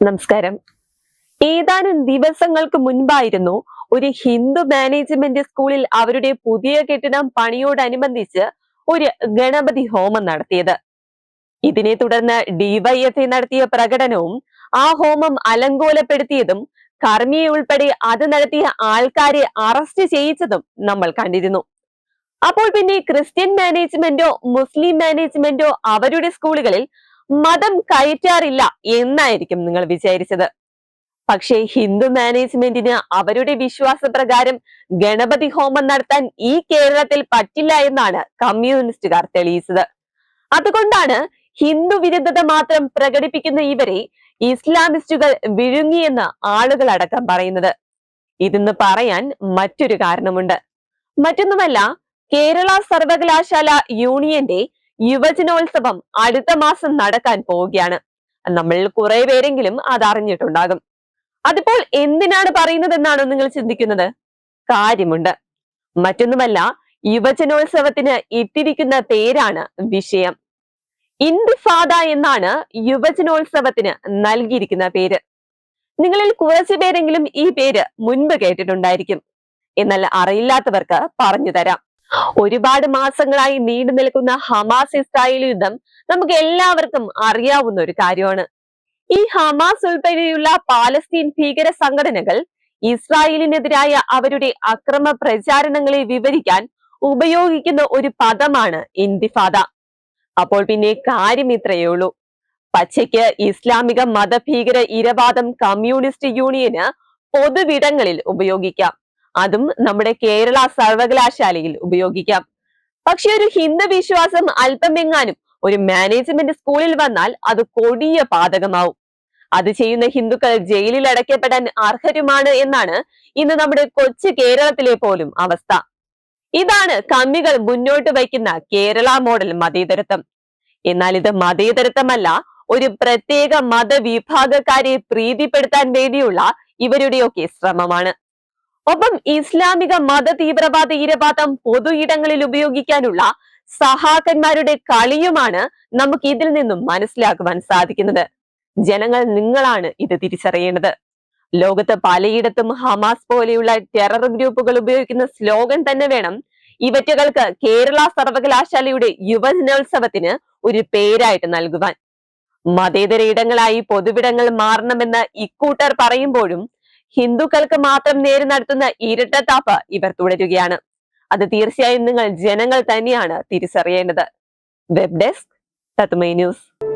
നമസ്കാരം. ഏതാനും ദിവസങ്ങൾക്ക് മുൻപായിരുന്നു ഒരു ഹിന്ദു മാനേജ്മെന്റ് സ്കൂളിൽ അവരുടെ പുതിയ കെട്ടിടം പണിയോടനുബന്ധിച്ച് ഒരു ഗണപതി ഹോമം നടത്തിയത്. ഇതിനെ തുടർന്ന് ഡിവൈഎഫ്ഐ നടത്തിയ പ്രകടനവും ആ ഹോമം അലങ്കോലപ്പെടുത്തിയതും കർമ്മിയെ ഉൾപ്പെടെ അത് നടത്തിയ ആൾക്കാരെ അറസ്റ്റ് ചെയ്യിച്ചതും നമ്മൾ കണ്ടിരുന്നു. അപ്പോൾ പിന്നെ ക്രിസ്ത്യൻ മാനേജ്മെന്റോ മുസ്ലിം മാനേജ്മെന്റോ അവരുടെ സ്കൂളുകളിൽ മതം കയറ്റാറില്ല എന്നായിരിക്കും നിങ്ങൾ വിചാരിച്ചത്. പക്ഷേ ഹിന്ദു മാനേജ്മെന്റിന് അവരുടെ വിശ്വാസപ്രകാരം ഗണപതി ഹോമം നടത്താൻ ഈ കേരളത്തിൽ പറ്റില്ല എന്നാണ് കമ്മ്യൂണിസ്റ്റുകാർ തെളിയിച്ചത്. അതുകൊണ്ടാണ് ഹിന്ദു വിരുദ്ധത മാത്രം പ്രകടിപ്പിക്കുന്ന ഇവരെ ഇസ്ലാമിസ്റ്റുകൾ വിഴുങ്ങിയെന്ന് ആളുകൾ അടക്കം പറയുന്നത്. ഇതെന്ന് പറയാൻ മറ്റൊരു കാരണമുണ്ട്. മറ്റൊന്നുമല്ല കേരള സർവകലാശാല യൂണിയന്റെ യുവജനോത്സവം അടുത്ത മാസം നടക്കാൻ പോവുകയാണ്. നമ്മൾ കുറെ പേരെങ്കിലും അതറിഞ്ഞിട്ടുണ്ടാകും അതിപ്പോൾ എന്തിനാണ് പറയുന്നത് എന്നാണ് നിങ്ങൾ ചിന്തിക്കുന്നത്? കാര്യമുണ്ട്. മറ്റൊന്നുമല്ല യുവജനോത്സവത്തിന് ഇട്ടിരിക്കുന്ന പേരാണ് വിഷയം. ഇന്തിഫാദ എന്നാണ് യുവജനോത്സവത്തിന് നൽകിയിരിക്കുന്ന പേര്. നിങ്ങളിൽ കുറച്ചു പേരെങ്കിലും ഈ പേര് മുൻപ് കേട്ടിട്ടുണ്ടായിരിക്കും. എന്നാൽ അറിയില്ലാത്തവർക്ക് പറഞ്ഞു തരാം. ഒരുപാട് മാസങ്ങളായി നീണ്ടു നിൽക്കുന്ന ഹമാസ് ഇസ്രായേൽ യുദ്ധം നമുക്ക് എല്ലാവർക്കും അറിയാവുന്ന ഒരു കാര്യമാണ്. ഈ ഹമാസ് ഉൾപ്പെടെയുള്ള പാലസ്തീൻ ഭീകര സംഘടനകൾ ഇസ്രായേലിനെതിരായ അവരുടെ അക്രമ പ്രചാരണങ്ങളെ വിവരിക്കാൻ ഉപയോഗിക്കുന്ന ഒരു പദമാണ് ഇന്തിഫാദ. അപ്പോൾ പിന്നെ കാര്യം ഇത്രയേ ഉള്ളൂ. പച്ചയ്ക്ക് ഇസ്ലാമിക മതഭീകര ഇരവാദം കമ്മ്യൂണിസ്റ്റ് യൂണിയന് പൊതുവിടങ്ങളിൽ ഉപയോഗിക്കാം. അതും നമ്മുടെ കേരള സർവകലാശാലയിൽ ഉപയോഗിക്കാം. പക്ഷെ ഒരു ഹിന്ദു വിശ്വാസം അല്പമെങ്ങാനും ഒരു മാനേജ്മെന്റ് സ്കൂളിൽ വന്നാൽ അത് കൊടിയ പാതകമാവും. അത് ചെയ്യുന്ന ഹിന്ദുക്കൾ ജയിലിൽ അടയ്ക്കപ്പെടാൻ അർഹരുമാണ് എന്നാണ് ഇന്ന് നമ്മുടെ കൊച്ചു കേരളത്തിലെ പോലും അവസ്ഥ. ഇതാണ് കമ്മികൾ മുന്നോട്ട് വയ്ക്കുന്ന കേരള മോഡൽ മതേതരത്വം. എന്നാൽ ഇത് മതേതരത്വമല്ല ഒരു പ്രത്യേക മതവിഭാഗക്കാരെ പ്രീതിപ്പെടുത്താൻ വേണ്ടിയുള്ള ഇവരുടെയൊക്കെ ശ്രമമാണ്. ഒപ്പം ഇസ്ലാമിക മത തീവ്രവാദ ഇരവാദം പൊതു ഇടങ്ങളിൽ ഉപയോഗിക്കാനുള്ള സഹാക്കന്മാരുടെ കളിയുമാണ് നമുക്ക് ഇതിൽ നിന്നും മനസ്സിലാക്കുവാൻ സാധിക്കുന്നത്. ജനങ്ങൾ നിങ്ങളാണ് ഇത് തിരിച്ചറിയേണ്ടത്. ലോകത്ത് പലയിടത്തും ഹമാസ് പോലെയുള്ള ടെറർ ഗ്രൂപ്പുകൾ ഉപയോഗിക്കുന്ന സ്ലോഗൻ തന്നെ വേണം. ഇവറ്റകൾക്ക് കേരള സർവകലാശാലയുടെ യുവജനോത്സവത്തിന് ഒരു പേരായിട്ട് നൽകുവാൻ. മതേതര ഇടങ്ങളായി പൊതുവിടങ്ങൾ മാറണമെന്ന് ഇക്കൂട്ടർ പറയുമ്പോഴും ഹിന്ദുക്കൾക്ക് മാത്രം നേരി നടത്തുന്ന ഇരട്ടത്താപ്പ് ഇവർ തുടരുകയാണ്. അത് തീർച്ചയായും നിങ്ങൾ ജനങ്ങൾ തന്നെയാണ് തിരിച്ചറിയേണ്ടത്. വെബ് ഡെസ്ക് തത്മൈ ന്യൂസ്.